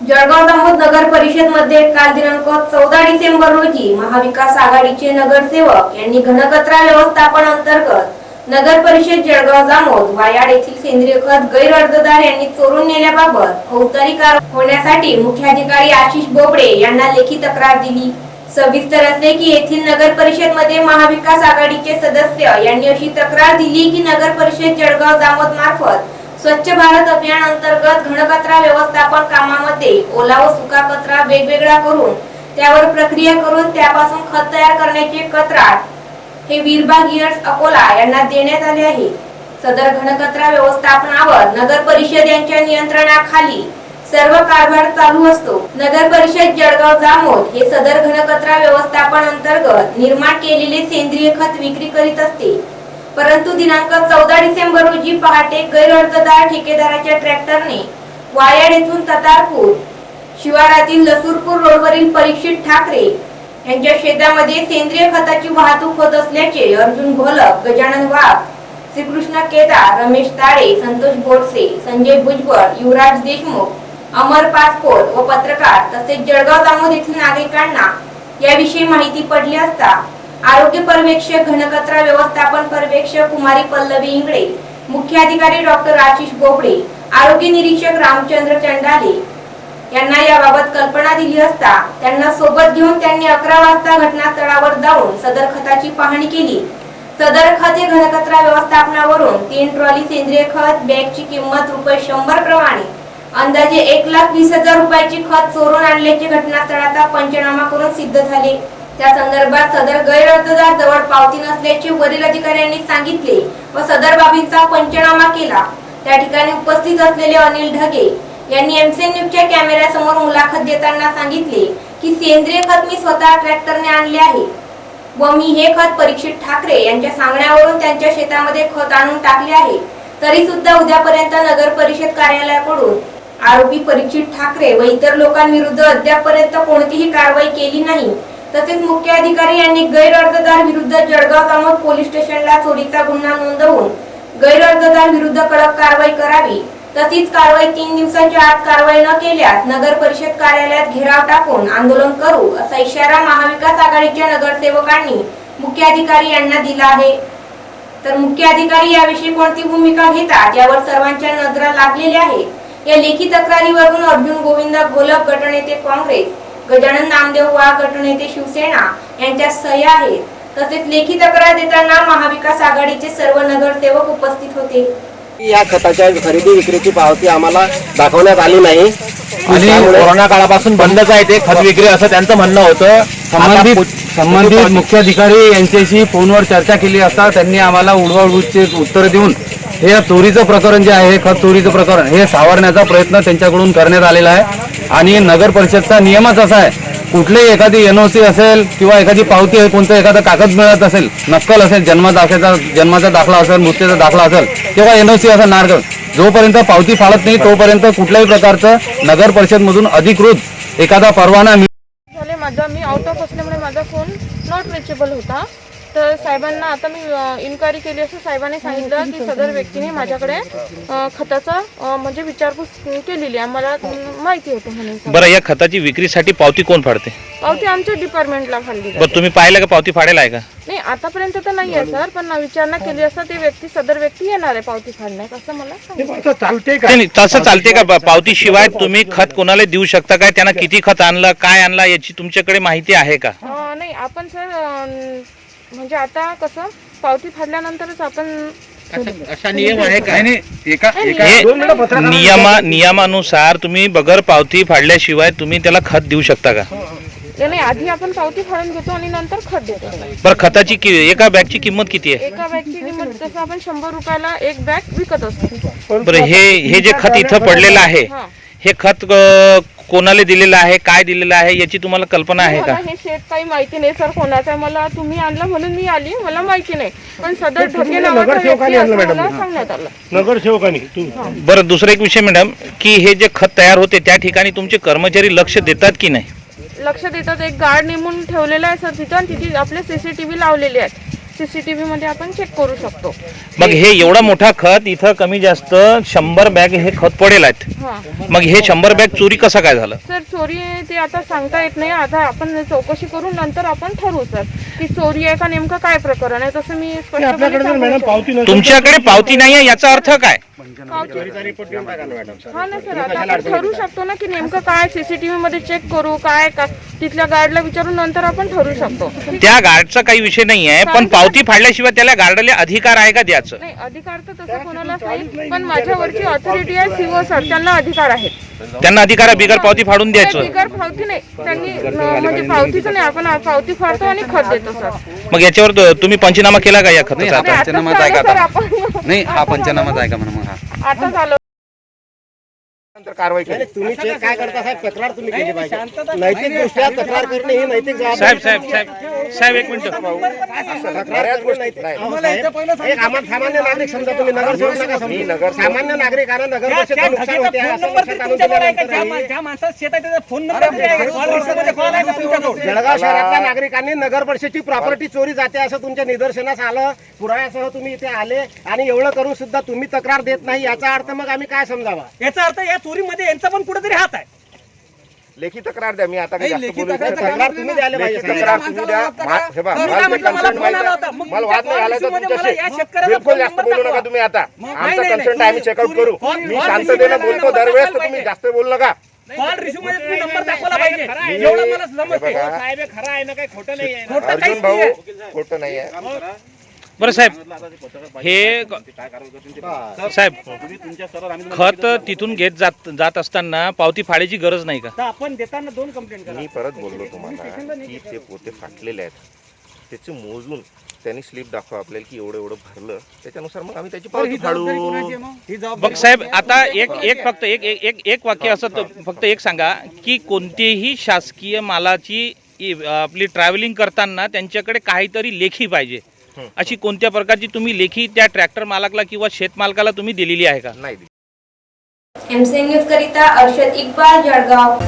जळगाव जामोद नगर परिषदमध्ये काल दिनांक चौदा डिसेंबर रोजी महाविकास आघाडीचे नगरसेवक यांनी घनकचरा व्यवस्थापन अंतर्गत नगर परिषद जळगाव जामोद वायाड येथील सेंद्रिय खत गैरअर्जदार यांनी चोरून नेल्याबाबत फौजदारी होण्यासाठी मुख्याधिकारी आशिष बोबडे यांना लेखी तक्रार दिली. सविस्तर असले की येथील नगर परिषदमध्ये महाविकास आघाडीचे सदस्य यांनी अशी तक्रार दिली की नगर परिषद जळगाव जामोद मार्फत स्वच्छ भारत अभियान अंतर्गत घनकचरा व्यवस्थापन कामामध्ये ओला व सुका कचरा वेगवेगळा करून त्यावर प्रक्रिया करून त्यापासून खत तयार करण्याचे कचरा हे विरबा इयर्स अकोला यांना देण्यात आले आहे. सदर घनकचरा व्यवस्थापनावर नगर परिषद यांच्या नियंत्रणाखाली सर्व कारभार चालू असतो. नगर परिषद जळगाव जामोद हे सदर घनकचरा व्यवस्थापन अंतर्गत निर्माण केलेले सेंद्रिय खत विक्री करीत असते. परंतु दिनांक चौदा डिसेंबर रोजी पहाटे गैरअर्जदार ठेकेदाराच्या ट्रॅक्टरने वायाड येथून ततारपूर शिवारातील लसूरपूर रोडवरील परीक्षित ठाकरे यांच्या शेतामध्ये सेंद्रिय खताची वाहतूक होत असल्याचे अर्जुन घोलप गजानन वाघ श्रीकृष्ण केदार रमेश ताळे संतोष बोरसे संजय भुजबळ युवराज देशमुख अमर पासपोर्ट व पत्रकार तसेच जळगाव दामोद येथील नागरिकांना याविषयी माहिती पडली असता आरोग्य पर्यवेक्षक घनकचरा व्यवस्थापन पर्यवेक्षक कुमारी पल्लवी इंगळे मुख्याधिकारी डॉक्टर आशिष बोबडे आरोग्य निरीक्षक रामचंद्र चंडाले यांना याबाबत कल्पना दिली असता त्यांना सोबत घेऊन त्यांनी अकरा वाजता घटनास्थळावर जाऊन सदर खताची पाहणी केली. सदर खत हे घनकचरा व्यवस्थापनावरून तीन ट्रॉली सेंद्रिय खत बॅगची किंमत रुपये शंभर प्रमाणे अंदाजे एक लाख वीस हजार रुपयाची खत चोरून आणल्याचे घटनास्थळाचा पंचनामा करून सिद्ध झाले. त्या संदर्भात सदर गैरअर्जदार जवळ पावती नसल्याचे वरील अधिकाऱ्यांनी सांगितले व सदर बाबींचा पंचनामा केला. त्या ठिकाणी उपस्थित असलेले अनिल ढगे यांनी एमसीएन न्यूजच्या कॅमेऱ्यासमोर मुलाखत देताना सांगितले की सेंद्रिय खत मी स्वतः ट्रॅक्टरने आणले आहे व मी हे खत परीक्षित ठाकरे यांच्या सांगण्यावरून त्यांच्या शेतामध्ये खत आणून टाकले आहे. तरी सुद्धा उद्यापर्यंत नगर परिषद कार्यालयाकडून आरोपी परीक्षित ठाकरे व इतर लोकांविरुद्ध अद्यापर्यंत कोणतीही कारवाई केली नाही. तसेच मुख्य अधिकारी यांनी गैरअर्जदार विरुद्ध जळगाव जामोद पोलीस स्टेशनला चोरीचा गुन्हा नोंदवून गैरअर्जदार विरुद्ध कडक कारवाई करावी. तशीच कारवाई तीन दिवसांच्या आत कारवाई न केल्यास नगर परिषद कार्यालयात घेराव टाकून आंदोलन करू असा इशारा महाविकास आघाडीच्या नगरसेवकांनी मुख्याधिकारी यांना दिला आहे. तर मुख्य अधिकारी याविषयी कोणती भूमिका घेतात यावर सर्वांच्या नजरा लागलेल्या आहेत. या लेखी तक्रारीवरून अर्जुन गोविंद घोलप गटनेते काँग्रेस गजानन नामदेव वाघ गटनेते शिवसेना यांच्या सह्या आहेत तसेच लेखी तक्रार देताना महाविकास आघाडीचे सर्व नगरसेवक उपस्थित होते. या खताच्या खरेदी विक्रीची पावती आम्हाला दाखवण्यात आली नाही. आणि कोरोना काळापासून बंदच आहे ते खत विक्री असं त्यांचं म्हणणं होतं. संबंधित संबंधित मुख्याधिकारी यांच्याशी फोनवर चर्चा केली असता त्यांनी आम्हाला उडवाउडवीचे उत्तर देऊन हे चोरीचं प्रकरण जे आहे हे खत चोरीचं प्रकरण हे सावरण्याचा प्रयत्न त्यांच्याकडून करण्यात आलेला आहे. आणि नगर परिषदचा नियमच असा आहे. कुठलीही एखादी एनओसी असेल किंवा एखादी पावती आहे कोणतं एखादं कागद मिळत असेल नक्कल असेल जन्मदाखेचा जन्माचा दाखला असेल मृत्यूचा दाखला असेल किंवा एन ओ सी असेल नार्ग जोपर्यंत पावती फाळत नाही तोपर्यंत कुठल्याही प्रकारचं नगर परिषदमधून अधिकृत एखादा परवाना मिळ- झाले माझा मी आउट ऑफ असल्यामुळे माझा फोन नॉट रिचेबल होता. तर साहेबांना आता मी इन्क्वायरी केली असं साहेबांनी सांगितलं की सदर व्यक्तीने माझ्याकडे खताचा म्हणजे विचारपूस केलेली आहे. मला माहिती होतं म्हणून बरं या खताची विक्रीसाठी पावती कोण फाडते? पावती आमच्या डिपार्टमेंटला फाडली. बरं तुम्ही पाहिलं का? पावती फाडेल आहे का? नाही आतापर्यंत तर नाही आहे सर पण विचारणा केली असता ते व्यक्ती सदर व्यक्ती येणार आहे पावती फाडण्यास असं मला सांगितलं नाही, नाही, तसं चालते का? पावती शिवाय तुम्ही खत कोणाला देऊ शकता काय? त्यांना किती खत आणलं काय आणलं याची तुमच्याकडे माहिती आहे का? नाही आपण सर म्हणजे आता कसं पावती फाडल्यानंतरच आपण नाही, एका एका हे नियमा नियमानुसार तुम्ही बगर पावती फाडल्याशिवाय तुम्ही त्याला खत देऊ शकता का? नाही नाही, आधी आपण पावती फाडून घेतो आणि नंतर खत देतो. बरं खताची कि- एका बॅगची किंमत किती आहे? एका बॅगची किंमत तसं आपण शंभर रुपयाला एक बॅग विकत असतो. बरं हे हे जे खत इथं पडलेलं आहे हा. हे खत अं, कोणाला दिलेलं आहे काय दिलेलं आहे याची तुम्हाला कल्पना आहे मला का हे शेत काही माहिती नाही सर कोणाचं. आहे मला तुम्ही आणलं म्हणून मी आली मला माहिती नाही. पण सदर ढगे नावाचा व्यक्ती असं मला सांगण्यात आलं. नगरसेवकांनी तुम्ही बरं दुसरा एक विषय मॅडम की हे जे खत तयार होते त्या ठिकाणी तुमचे कर्मचारी लक्ष देतात की नाही? लक्ष देतात एक गार्ड नेमून ठेवलेला आहे सर तिथं आणि तिथे आपले सीसीटीव्ही लावलेले आहेत. सीसीटीव्ही मध्ये आपण चेक करू शकतो. मग हे एवढं मोठा खत इथं कमी जास्त शंभर बॅग हे खत पडेल आहेत. हा. मग हे शंभर बॅग चोरी कसं काय झालं? सर चोरी ते आता सांगता येत नाही. आता आपण चौकशी करून नंतर आपण ठरवू सर की चोरी आहे का नेमकं काय प्रकरण आहे तसं मी स्पष्टपणे आपल्याकडे जर सांगू मॅडम शकते. पावती नसेल तुमच्याकडे पावती नाही आहे याचा अर्थ काय? हा ना सर आता आपण ठरवू शकतो ना की नेमकं काय सीसीटीव्ही मध्ये चेक करू काय का तिथल्या गार्डला विचारून नंतर आपण ठरवू शकतो. त्या गार्डचा काही विषय नाही आहे पण पावती फाडल्याशिवाय त्याला गार्डला अधिकार आहे का द्याचं नाही अधिकार तर तसं कोणालाच नाही पण माझ्यावरची ऑथॉरिटी आहे सीओ सर त्यांना अधिकार आहेत. त्यांना अधिकार आहे बिगर पावती फाडून नाही, द्यायचं. बिगर पावती नाही. त्यांनी म्हणजे पावतीचं नाही आपण पावती फाडतो आणि खत देतो सर मग याच्यावर तो- तुम्ही पंचनामा केला का या नाही हा खताचा पंचनामा आताच आहे झालं, सर, आता? आपण नाही हा पंचनामाच आहे का म्हणून मग हा? आता झालं नाही, नाही, तुम्ही ते काय करता साहेब तक्रार तुम्ही केली पाहिजे. नैतिक दृष्ट्या तक्रार करणे ही नैतिक जबाबदारी साहेब साहेब साहेब. एक मिनिट. बऱ्याच गोष्टी अहो, साहेब, एक आम्हाला सामान्य नागरिक समजा तुम्ही नगरसेवक नका समजू. सामान्य नागरिकांना नगर परिषद नुकसान होते. असं लक्षात आणून दिल्यानंतर जळगाव शहरातल्या नागरिकांनी नगर परिषदची प्रॉपर्टी चोरी जाते असं तुमच्या निदर्शनास आलं. पुराव्यासह तुम्ही इथे आले आणि एवढं करून सुद्धा तुम्ही तक्रार देत नाही. याचा अर्थ मग आम्ही काय समजावा? याचा अर्थ या चोरीमध्ये यांचा पण कुठेतरी हात आहे. लेखी तक्रार द्या मी आता काही जास्त बोलू तक्रार इच्छित नाही. तुम्ही द्यायला लेखी पाहिजे तक्रार तुम्ही द्या मा- हे बघा, तुम्ही मला काय ते म्हटलं, मला consent फोन आला. आहे. मला वाद नाही आला तर मध्ये मला या तुमच्याशी शेतकऱ्याचा बिलकुल फोन जास्त नंबर बोलू नका दाखवा. तुम्ही आता नाही, आमचा नाही. आम्ही चेकआउट करू कॉल- मी शांततेने बोलतो दरवेळेस तर. तुम्ही जास्त बोलू नका कॉल रिसिव्हमध्ये तुम्ही नंबर दाखवला पाहिजे एवढं मला हे समजते बघा, खरं आहे ना काही खोटं नाही आहे अर्जुन काहीच भाऊ. खोटं नाही आहे बरं साहेब. हे साहेब खत तिथून घेत जात जात असताना पावती फाडायची गरज नाही का? आपण देताना दोन कंप्लेंट करा. मी परत बोललो तुम्हाला की ते पोते फाटलेले आहेत. त्याचे मोजून त्यांनी स्लिप दाखवा आपल्याला की एवढं एवढं भरलं. त्याच्यानुसार मग आम्ही त्याची पावती फाडू. ही बघ साहेब आता एक एक फक्त एक एक एक वाक्य असं तर फक्त एक सांगा की कोणतेही शासकीय मालाची आपली ट्रॅव्हलिंग करताना त्यांच्याकडे काहीतरी लेखी पाहिजे. अशी कोणत्या प्रकारची तुम्ही लेखी त्या ट्रॅक्टर मालकाला किंवा शेतमालकाला तुम्ही दिलेली आहे का? नाही एमसीएन न्यूज करिता अर्षद इक्बाल जळगाव.